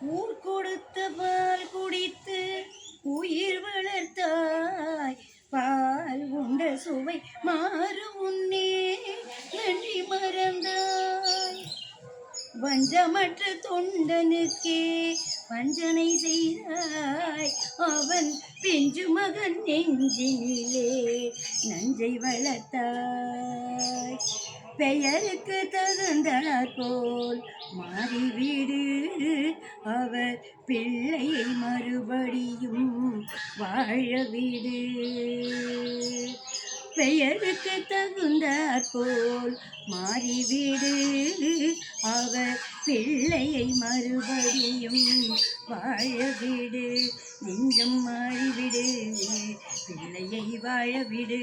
ஊர் கொடுத்த பால் குடித்து உயிர் வளர்த்தாய். பால் உண்ட சுவை மாறு உன்னே நன்றி மறந்தாய். வஞ்சமற்ற தொண்டனுக்கே வஞ்சனை செய்தாய். அவன் பிஞ்சு மகன் நெஞ்சினிலே நஞ்சை வளர்த்தாய். பெயருக்கு தகுந்தாற் போல் மாறிவிடு. அவர் பிள்ளையை மறுபடியும் வாழவிடு. பெயருக்கு தகுந்தாற் போல் மாறிவிடு. அவர் பிள்ளையை மறுபடியும் வாழவிடு. நெஞ்சம் மாறிவிடு. பிள்ளையை வாழவிடு.